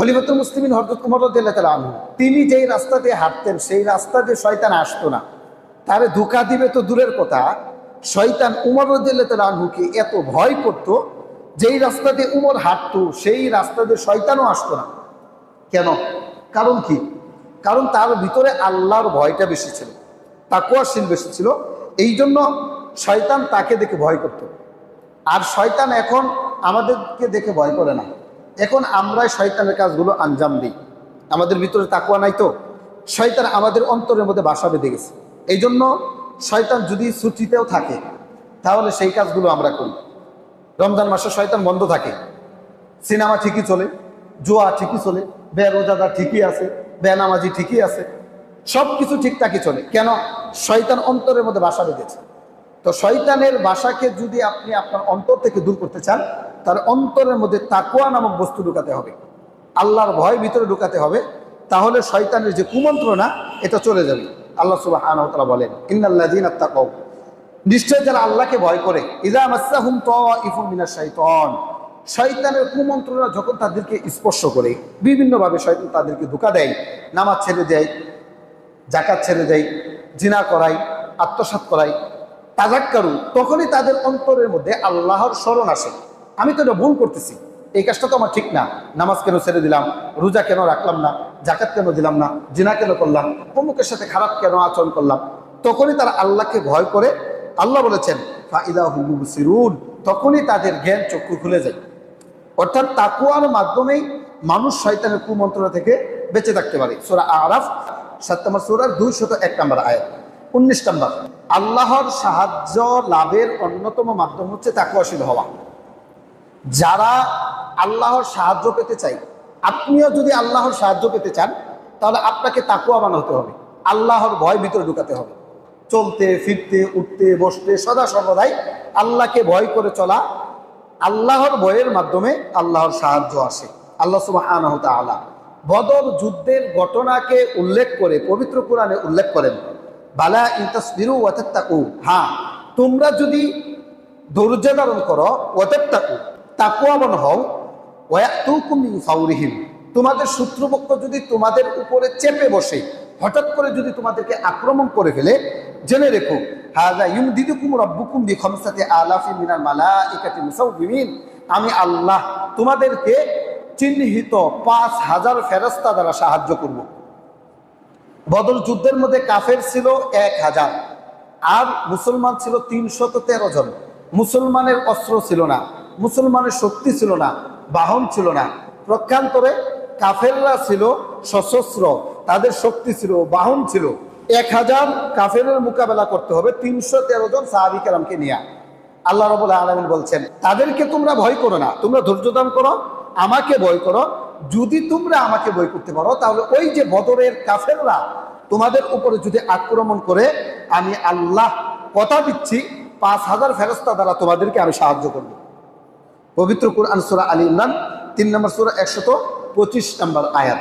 খলিফাতুল মুসলিমিন হরদত রাদিয়াল্লাহু আনহু, তিনি যেই রাস্তা দিয়ে হাঁটতেন, সেই রাস্তা দিয়ে শয়তান আসতো না। তারে ধোকা দিবে তো দূরের কথা, শয়তান উমর রাদিয়াল্লাহু আনহুকে এত ভয় করত, যেই রাস্তা দিয়ে উমর হাঁটতো, সেই রাস্তা দিয়ে শয়তানও আসতো না। কেন? কারণ কি? কারণ তার ভিতরে আল্লাহর ভয়টা বেশি ছিল তাকুয়াশীল বেশি ছিল এই জন্য শয়তান তাকে দেখে ভয় করত। আর শয়তান এখন আমাদেরকে দেখে ভয় করে না। এখন আমরাই শয়তানের কাজগুলো আঞ্জাম দিই। আমাদের ভিতরে তাকুয়া নাই তো। শয়তান আমাদের অন্তরের মধ্যে বাসা বেঁধে গেছে। এই জন্য শয়তান যদি ছুটিতেও থাকে, তাহলে সেই কাজগুলো আমরা করি। রমজান মাসে শয়তান বন্ধ থাকে। সিনেমা ঠিকই চলে, জোয়া ঠিকই চলে বেরোজাদার ঠিকই আছে, বেনামাজি ঠিকই আছে। সব কিছু ঠিকঠাকই চলে। কেন? শয়তান অন্তরের মধ্যে বাসা বেঁধেছে। তো শয়তানের বাসাকে যদি আপনি আপনার অন্তর থেকে দূর করতে চান তার অন্তরের মধ্যে তাকুয়া নামক বস্তু ঢুকাতে হবে। আল্লাহর ভয় ভিতরে ঢুকাতে হবে। তাহলে শয়তানের যে কুমন্ত্রণা, এটা চলে যাবে। আল্লাহ সুবাহ বলেন ইন্নাল্লাযীনা তাকাউ। নিশ্চয় যারা আল্লাহকে ভয় করে ইদা মাসাহুম কুমন্ত্রণা যখন তাদেরকে স্পর্শ করে, বিভিন্নভাবে শয়তান তাদেরকে ধোকা দেয়, নামাজ ছেড়ে দেয় জাকাত ছেড়ে দেয়, জিনা করায়, আত্মসাৎ করায়, তাজাক্কারু, তখনই তাদের অন্তরের মধ্যে আল্লাহর স্মরণ আসে। আমি তো এটা ভুল করতেছি। এই কাজটা তো আমার ঠিক না। নামাজ কেন ছেড়ে দিলাম? রোজা কেন রাখলাম না? জাকাত কেন দিলাম না? জিনা কেন করলাম? অমুকের সাথে খারাপ কেন আচরণ করলাম? তখনই তারা আল্লাহকে ভয় করে। আল্লাহ বলেছেন তখনই তাদের জ্ঞান চক্ষু খুলে যায়। অর্থাৎ তাকুয়ার মাধ্যমেই মানুষ শয়তানের কুমন্ত্রণা থেকে বেঁচে থাকতে পারে। সোরা আরাফ, সাত নম্বর সোরার দুই শত এক নম্বর আয়াত। উনিশ নম্বর, আল্লাহর সাহায্য লাভের অন্যতম মাধ্যম হচ্ছে তাকুয়াশীল হওয়া। যারা আল্লাহর সাহায্য পেতে চাই আপনিও যদি আল্লাহর সাহায্য পেতে চান, তাহলে আপনাকে তাকুয়া বানাতে হবে, আল্লাহর ভয় ভিতরে ঢুকাতে হবে। চলতে, ফিরতে, উঠতে, বসতে, সদা সর্বদাই আল্লাহকে ভয় করে চলা, আল্লাহর ভয়ের মাধ্যমে আল্লাহর সাহায্য আসে। আল্লাহ সুবাহ আলা বদর যুদ্ধের ঘটনাকে উল্লেখ করে, পবিত্র কোরআনে উল্লেখ করেন, বালা ইন্তাসবিরু ওয়াতাত্তাকু হ্যাঁ তোমরা যদি ধৈর্য ধারণ করো ওয়াতাত্তাকু তাকুয়াবান হও ওয়াতুকুম মিন ফাউরিহিম তোমাদের শত্রুপক্ষ যদি তোমাদের উপরে চেপে বসে, হঠাৎ করে যদি তোমাদেরকে আক্রমণ করে ফেলে, জেনে রেখো হাজা ইউমদিদুকুম রাব্বুকুম বিখামসাতি আলাফি মিনাল মালাইকাতি মুসাউবিমিন। আমি আল্লাহ তোমাদেরকে চিহ্নিত পাঁচ হাজার ফেরস্তা দ্বারা সাহায্য করব। বদল যুদ্ধের মধ্যে কাফের ছিল এক হাজার, আর মুসলমান ছিল তিনশত তেরো জন। মুসলমানের অস্ত্র ছিল না। মুসলমানের শক্তি ছিল না, বাহন ছিল না। প্রক্ষান্তরে কাফেররা ছিল সশস্ত্র, তাদের শক্তি ছিল, বাহন ছিল। এক হাজার কাফেরের মোকাবেলা করতে হবে, তিনশো তেরো জন সাহাবি কালামকে নিয়ে। আল্লাহ রবুল্লাহ আলমিন বলছেন, তাদেরকে তোমরা ভয় করো না, তোমরা ধৈর্য দান করো, আমাকে ভয় করো। যদি তোমরা আমাকে ভয় করতে পারো, তাহলে ওই যে বদরের কাফেররা তোমাদের উপরে যদি আক্রমণ করে, আমি আল্লাহ কথা দিচ্ছি, পাঁচ হাজার ফেরস্তা দ্বারা তোমাদেরকে আমি সাহায্য করব। পবিত্র কুরআন সুরা আলী ইমরান তিন নম্বর সুরা একশত পঁচিশ নম্বর আয়াত।